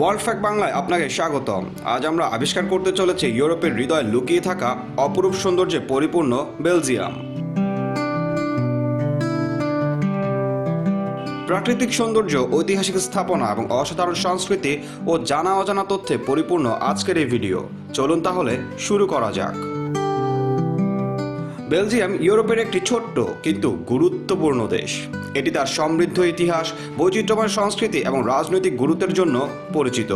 Perfect বাংলায় আপনাকে স্বাগতম। আজ আমরা আবিষ্কার করতে চলেছি ইউরোপের হৃদয়ে লুকিয়ে থাকা অপরূপ সৌন্দর্যে পরিপূর্ণ বেলজিয়াম। প্রাকৃতিক সৌন্দর্য, ঐতিহাসিক স্থাপনা এবং অসাধারণ সংস্কৃতি ও জানা অজানা তথ্যে পরিপূর্ণ আজকের এই ভিডিও। চলুন তাহলে শুরু করা যাক। বেলজিয়াম ইউরোপের একটি ছোট্ট কিন্তু গুরুত্বপূর্ণ দেশ। এটি তার সমৃদ্ধ ইতিহাস বৈচিত্র্যময় সংস্কৃতি এবং রাজনৈতিক গুরুত্বের জন্য পরিচিত।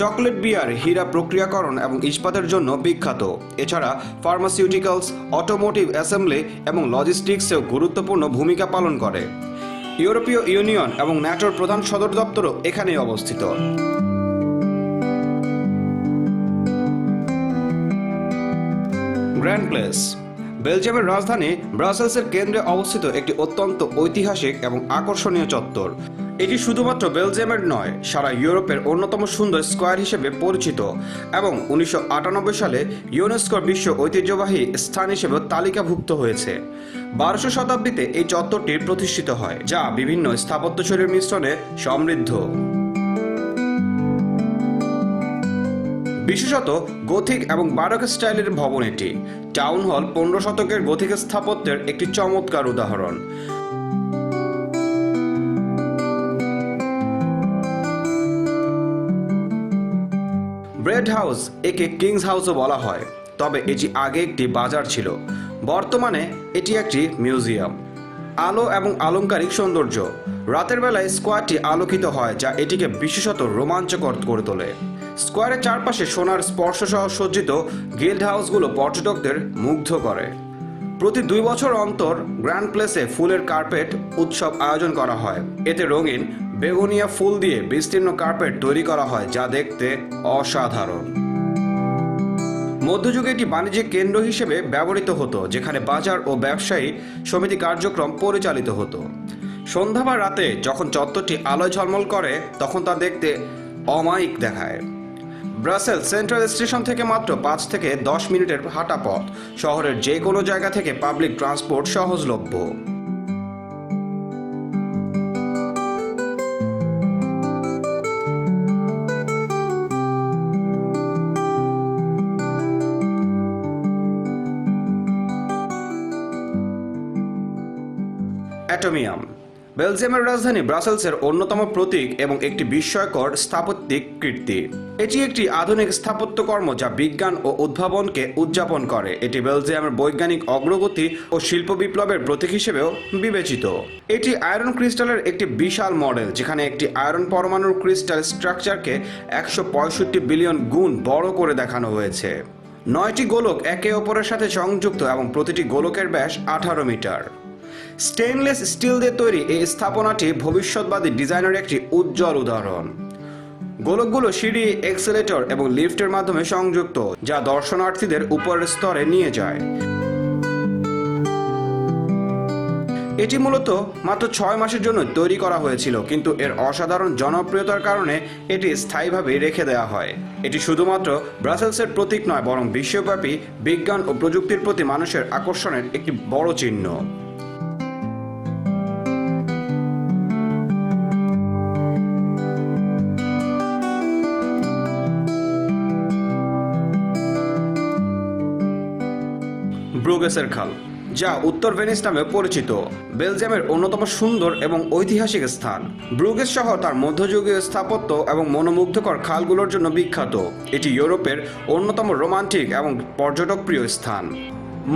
চকলেট বিয়ার, হীরা প্রক্রিয়াকরণ এবং ইস্পাতের জন্য বিখ্যাত। এছাড়া ফার্মাসিউটিক্যালস, অটোমোটিভ অ্যাসেম্বলি এবং লজিস্টিক্সেও গুরুত্বপূর্ণ ভূমিকা পালন করে। ইউরোপীয় ইউনিয়ন এবং ন্যাটোর প্রধান সদর দপ্তরও এখানেই অবস্থিত। Grand Place. বেলজিয়ামের রাজধানী ব্রাসেলসের কেন্দ্রে অবস্থিত একটি অত্যন্ত ঐতিহাসিক এবং আকর্ষণীয় চত্বর। এটি শুধুমাত্র বেলজিয়ামের নয়, সারা ইউরোপের অন্যতম সুন্দর স্কোয়ার হিসেবে পরিচিত এবং উনিশশো আটানব্বই সালে ইউনেস্কোর বিশ্ব ঐতিহ্যবাহী স্থান হিসেবে তালিকাভুক্ত হয়েছে। বারোশো শতাব্দীতে এই চত্বরটি প্রতিষ্ঠিত হয়, যা বিভিন্ন স্থাপত্যশৈলীর মিশ্রণে সমৃদ্ধ। বিশেষত গথিক এবং বারক স্টাইলের ভবন এটি। টাউন হল পনেরো শতকের গথিক স্থাপত্যের একটি চমৎকার উদাহরণ। ব্রেড হাউস, একে কিংস হাউসও বলা হয়, তবে এটি আগে একটি বাজার ছিল। বর্তমানে এটি একটি মিউজিয়াম। আলো এবং আলংকারিক সৌন্দর্য। রাতের বেলায় স্কোয়ারটি আলোকিত হয়, যা এটিকে বিশেষত রোমাঞ্চকর করে তোলে। স্কোয়ারের চারপাশে সোনার স্পর্শসহ সজ্জিত গিল্ড হাউসগুলো পর্যটকদের মুগ্ধ করে। প্রতি দুই বছর অন্তর গ্র্যান্ড প্লেসে ফুলের কার্পেট উৎসব আয়োজন করা হয়। এতে রঙিন বেগুনিয়া ফুল দিয়ে বিস্তীর্ণ কার্পেট তৈরি করা হয়, যা দেখতে অসাধারণ। মধ্যযুগে এটি বাণিজ্যিক কেন্দ্র হিসেবে ব্যবহৃত হতো, যেখানে বাজার ও ব্যবসায়ী সমিতি কার্যক্রম পরিচালিত হতো। সন্ধ্যা বা রাতে যখন চত্বরটি আলোয় ঝলমল করে, তখন তা দেখতে অমায়িক দেখায়। ব্রাসেল সেন্ট্রাল স্টেশন থেকে মাত্র পাঁচ থেকে দশ মিনিটের হাঁটা পথ। শহরের যে কোনো জায়গা থেকে পাবলিক ট্রান্সপোর্ট সহজলভ্য। অ্যাটোমিয়াম। বেলজিয়ামের রাজধানী ব্রাসেলসের অন্যতম প্রতীক এবং একটি বিস্ময়কর স্থাপত্যিক কীর্তি। এটি একটি আধুনিক স্থাপত্যকর্ম যা বিজ্ঞান ও উদ্ভাবনকে উদযাপন করে। এটি বেলজিয়ামের বৈজ্ঞানিক অগ্রগতি ও শিল্প বিপ্লবের প্রতীক হিসেবেও বিবেচিত। এটি আয়রন ক্রিস্টালের একটি বিশাল মডেল, যেখানে একটি আয়রন পরমাণুর ক্রিস্টাল স্ট্রাকচারকে একশো পঁয়ষট্টি বিলিয়ন গুণ বড় করে দেখানো হয়েছে। নয়টি গোলক একে অপরের সাথে সংযুক্ত এবং প্রতিটি গোলকের ব্যাস আঠারো মিটার। স্টেনলেস স্টিল দিয়ে তৈরি এই স্থাপনাটি ভবিষ্যৎবাদী ডিজাইনের একটি উজ্জ্বল উদাহরণ। গোলকগুলো সিঁড়ি, এক্সেলেটর এবং লিফটের মাধ্যমে সংযুক্ত, যা দর্শনার্থীদের উপরের স্তরে নিয়ে যায়। এটি মূলত মাত্র ছয় মাসের জন্য তৈরি করা হয়েছিল, কিন্তু এর অসাধারণ জনপ্রিয়তার কারণে এটি স্থায়ীভাবে রেখে দেওয়া হয়। এটি শুধুমাত্র ব্রাসেলসের প্রতীক নয়, বরং বিশ্বব্যাপী বিজ্ঞান ও প্রযুক্তির প্রতি মানুষের আকর্ষণের একটি বড় চিহ্ন। ব্রুগেসের খাল, যা উত্তর ভেনিস নামে পরিচিত, বেলজিয়ামের অন্যতম সুন্দর এবং ঐতিহাসিক স্থান। ব্রুগেস শহর তার মধ্যযুগীয় স্থাপত্য এবং মনোমুগ্ধকর খালগুলোর জন্য বিখ্যাত। এটি ইউরোপের অন্যতম রোমান্টিক এবং পর্যটকপ্রিয় স্থান।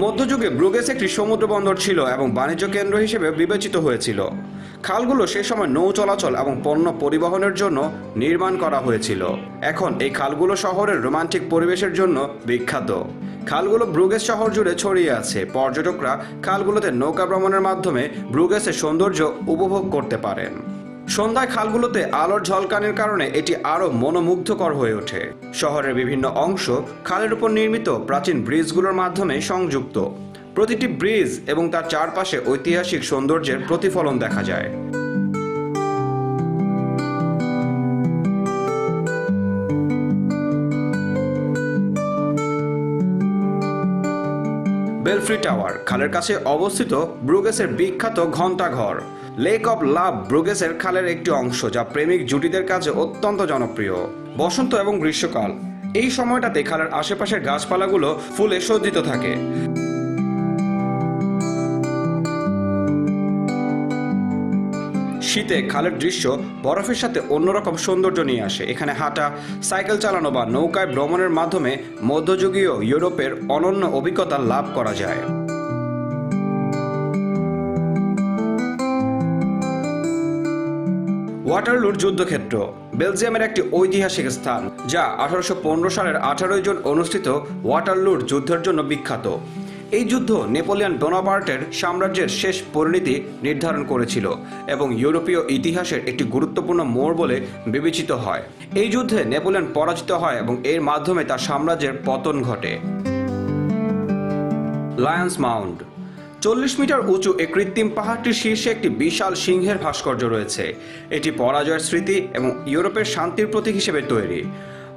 মধ্যযুগে ব্রুগেস একটি সমুদ্র বন্দর ছিল এবং বাণিজ্য কেন্দ্র হিসেবে বিবেচিত হয়েছিল। খালগুলো সে সময় নৌ চলাচল এবং পণ্য পরিবহনের জন্য নির্মাণ করা হয়েছিল। এখন এই খালগুলো শহরের রোমান্টিক পরিবেশের জন্য বিখ্যাত। খালগুলো ব্রুগেস শহর জুড়ে ছড়িয়ে আছে। পর্যটকরা খালগুলোতে নৌকা ভ্রমণের মাধ্যমে ব্রুগেসের সৌন্দর্য উপভোগ করতে পারেন। সন্ধ্যায় খালগুলোতে আলোর ঝলকানির কারণে এটি আরও মনোমুগ্ধকর হয়ে ওঠে। শহরের বিভিন্ন অংশ খালের উপর নির্মিত প্রাচীন ব্রিজগুলোর মাধ্যমে সংযুক্ত। প্রতিটি ব্রিজ এবং তার চারপাশে ঐতিহাসিক সৌন্দর্যের প্রতিফলন দেখা যায়। বেলফ্রি টাওয়ার, খালের কাছে অবস্থিত ব্রুগেসের বিখ্যাত ঘণ্টাঘর। লেক অব লাভ ব্রুগেসের খালের একটি অংশ যা প্রেমিক জুটিদের কাছে অত্যন্ত জনপ্রিয়। বসন্ত এবং গ্রীষ্মকাল। এই সময়টাতে খালের আশেপাশের গাছপালাগুলো ফুলে সজ্জিত থাকে। শীতে খালের দৃশ্য বরফের সাথে অন্যরকম সৌন্দর্য নিয়ে আসে। এখানে হাঁটা, সাইকেল চালানো বা নৌকায় ভ্রমণের মাধ্যমে মধ্যযুগীয় ইউরোপের অনন্য অভিজ্ঞতা লাভ করা যায়। ওয়াটারলুর যুদ্ধক্ষেত্র বেলজিয়ামের একটি ঐতিহাসিক স্থান, যা আঠারোশো পনেরো সালের আঠারোই জুন অনুষ্ঠিত ওয়াটারলুর যুদ্ধের জন্য বিখ্যাত। এই যুদ্ধ নেপোলিয়ান বোনাপার্টের সাম্রাজ্যের শেষ পরিণতি নির্ধারণ করেছিল এবং ইউরোপীয় ইতিহাসের একটি গুরুত্বপূর্ণ মোড় বলে বিবেচিত হয়। এই যুদ্ধে নেপোলিয়ন পরাজিত হয় এবং এর মাধ্যমে তার সাম্রাজ্যের পতন ঘটে। লায়ন্স মাউন্ট চল্লিশ মিটার উঁচু এ কৃত্রিম পাহাড়টির শীর্ষে একটি বিশাল সিংহের ভাস্কর্য রয়েছে। এটি পরাজয়ের স্মৃতি এবং ইউরোপের শান্তির প্রতীক হিসেবে তৈরি।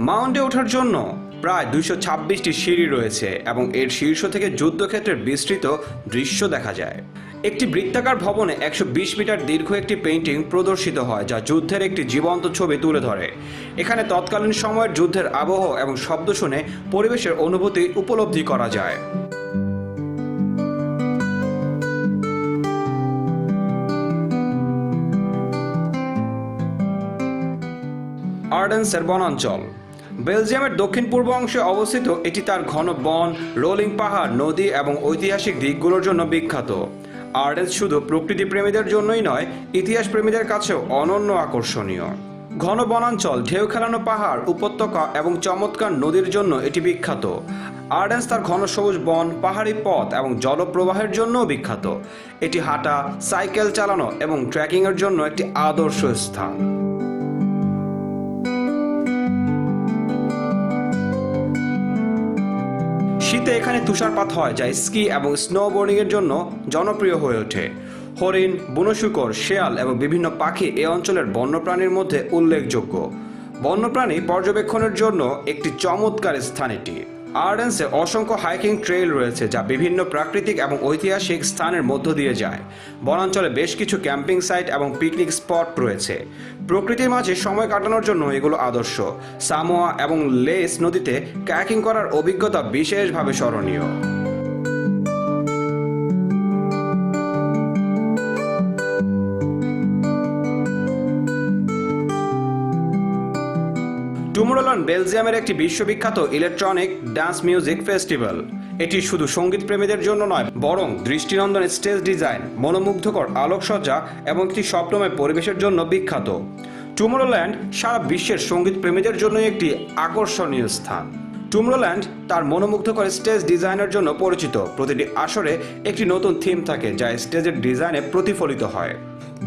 মাউন্টে ওঠার জন্য প্রায় দুইশো ছাব্বিশটি সিঁড়ি রয়েছে এবং এর শীর্ষ থেকে যুদ্ধক্ষেত্রের বিস্তৃত দৃশ্য দেখা যায়। একটি বৃত্তাকার ভবনে একশো বিশ মিটার দীর্ঘ একটি পেন্টিং প্রদর্শিত হয়, যা যুদ্ধের একটি জীবন্ত ছবি তুলে ধরে। এখানে তৎকালীন সময়ের যুদ্ধের আবহ এবং শব্দ শুনে পরিবেশের অনুভূতি উপলব্ধি করা যায়। আর্ডেন্সের বনাঞ্চল বেলজিয়ামের দক্ষিণ পূর্ব অংশে অবস্থিত এটি তার ঘন বন, রোলিং পাহাড়, নদী এবং ঐতিহাসিক দিকগুলোর জন্য বিখ্যাত। আর্ডেন্স শুধু প্রকৃতি প্রেমীদের জন্যই নয় ইতিহাস প্রেমীদের কাছেও অনন্য আকর্ষণীয়। ঘন বনাঞ্চল, ঢেউ খেলানো পাহাড়, উপত্যকা এবং চমৎকার নদীর জন্য এটি বিখ্যাত। আর্ডেন্স তার ঘন সবুজ বন, পাহাড়ি পথ এবং জলপ্রবাহের জন্যও বিখ্যাত। এটি হাঁটা, সাইকেল চালানো এবং ট্রেকিংয়ের জন্য একটি আদর্শ স্থান। শীতে এখানে তুষারপাত হয়, যা স্কি এবং স্নোবোর্ডিংয়ের জন্য জনপ্রিয় হয়ে ওঠে। হরিণ, বনশুকর, শেয়াল এবং বিভিন্ন পাখি এ অঞ্চলের বন্যপ্রাণীর মধ্যে উল্লেখযোগ্য। বন্যপ্রাণী পর্যবেক্ষণের জন্য একটি চমৎকার স্থান এটি। আর্ডেন্সে অসংখ্য হাইকিং ট্রেইল রয়েছে যা বিভিন্ন প্রাকৃতিক এবং ঐতিহাসিক স্থানের মধ্য দিয়ে যায়। বনাঞ্চলে বেশ কিছু ক্যাম্পিং সাইট এবং পিকনিক স্পট রয়েছে। প্রকৃতির মাঝে সময় কাটানোর জন্য এগুলো আদর্শ। সামোয়া এবং লেস নদীতে ক্যাকিং করার অভিজ্ঞতা বিশেষভাবে স্মরণীয়। টুমরোল্যান্ড বেলজিয়ামের একটি বিশ্ববিখ্যাত ইলেকট্রনিক ডান্স মিউজিক ফেস্টিভ্যাল। এটি শুধু সংগীত প্রেমীদের জন্য নয়, বরং দৃষ্টিনন্দন স্টেজ ডিজাইন, মনোমুগ্ধকর আলোকসজ্জা এবং একটি স্বপ্নময় পরিবেশের জন্য বিখ্যাত। টুমরোল্যান্ড সারা বিশ্বের সংগীত প্রেমীদের জন্য একটি আকর্ষণীয় স্থান। টুমরোল্যান্ড তার মনোমুগ্ধকর স্টেজ ডিজাইনের জন্য পরিচিত। প্রতিটি আসরে একটি নতুন থিম থাকে যা স্টেজের ডিজাইনে প্রতিফলিত হয়।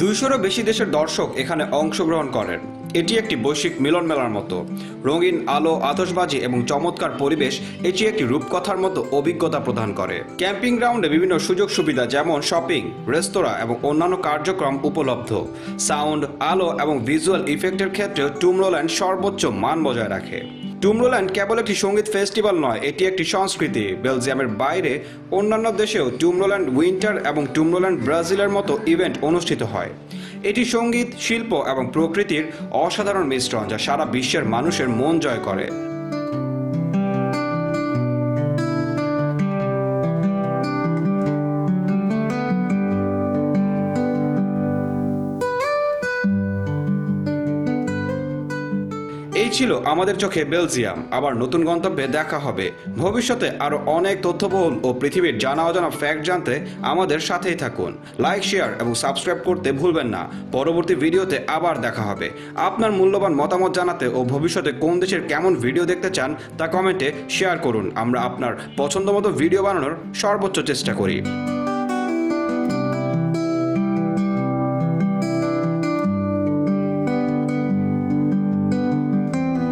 দুইশোরও বেশি দেশের দর্শক এখানে অংশগ্রহণ করেন। এটি একটি বৈশ্বিক মিলন মেলার মতো। রঙিন আলো, আতশবাজি এবং চমৎকার পরিবেশ এটি একটি রূপকথার মতো অভিজ্ঞতা প্রদান করে। ক্যাম্পিং গ্রাউন্ডে বিভিন্ন সুযোগ সুবিধা যেমন শপিং, রেস্তোরাঁ এবং অন্যান্য কার্যক্রম উপলব্ধ। সাউন্ড, আলো এবং ভিজুয়াল ইফেক্টের ক্ষেত্রেও টুমরোল্যান্ড সর্বোচ্চ মান বজায় রাখে। টুমরোল্যান্ড কেবল একটি সংগীত ফেস্টিভ্যাল নয়, এটি একটি সংস্কৃতি। বেলজিয়ামের বাইরে অন্যান্য দেশেও টুমরোল্যান্ড উইন্টার এবং টুমরোল্যান্ড ব্রাজিলের মতো ইভেন্ট অনুষ্ঠিত হয়। এটি সংগীত শিল্প এবং প্রকৃতির অসাধারণ মিশ্রণ যা সারা বিশ্বের মানুষের মন জয় করে। ছিল আমাদের চোখে বেলজিয়াম। আবার নতুন গন্তব্যে দেখা হবে। ভবিষ্যতে আরও অনেক তথ্যবহুল ও পৃথিবীর জানা অজানা ফ্যাক্ট জানতে আমাদের সাথেই থাকুন। লাইক শেয়ার এবং সাবস্ক্রাইব করতে ভুলবেন না। পরবর্তী ভিডিওতে আবার দেখা হবে। আপনার মূল্যবান মতামত জানাতে ও ভবিষ্যতে কোন দেশের কেমন ভিডিও দেখতে চান তা কমেন্টে শেয়ার করুন। আমরা আপনার পছন্দ মতো ভিডিও বানানোর সর্বোচ্চ চেষ্টা করি।